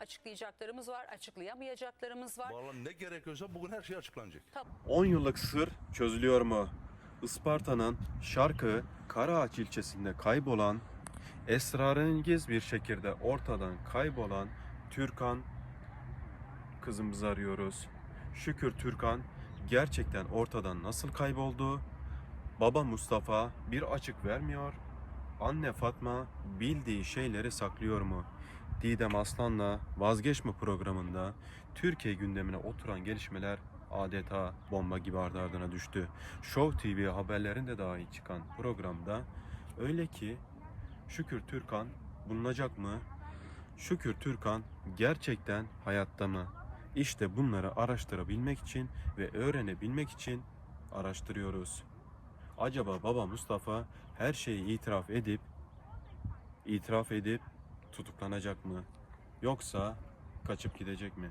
Açıklayacaklarımız var, açıklayamayacaklarımız var. Vallahi ne gerekiyorsa bugün her şey açıklanacak. 10 yıllık sır çözülüyor mu? Isparta'nın Şarkı Karaağaç ilçesinde kaybolan, esrarengiz bir şekilde ortadan kaybolan Türkan kızımızı arıyoruz. Şükür Türkan gerçekten ortadan nasıl kayboldu? Baba Mustafa bir açık vermiyor. Anne Fatma bildiği şeyleri saklıyor mu? Didem Aslan'la Vazgeçme programında Türkiye gündemine oturan gelişmeler adeta bomba gibi ardı ardına düştü. Show TV haberlerinde dahi çıkan programda öyle ki Şükür Türkan bulunacak mı? Şükür Türkan gerçekten hayatta mı? İşte bunları araştırabilmek için ve öğrenebilmek için araştırıyoruz. Acaba baba Mustafa her şeyi itiraf edip itiraf edip tutuklanacak mı? Yoksa kaçıp gidecek mi?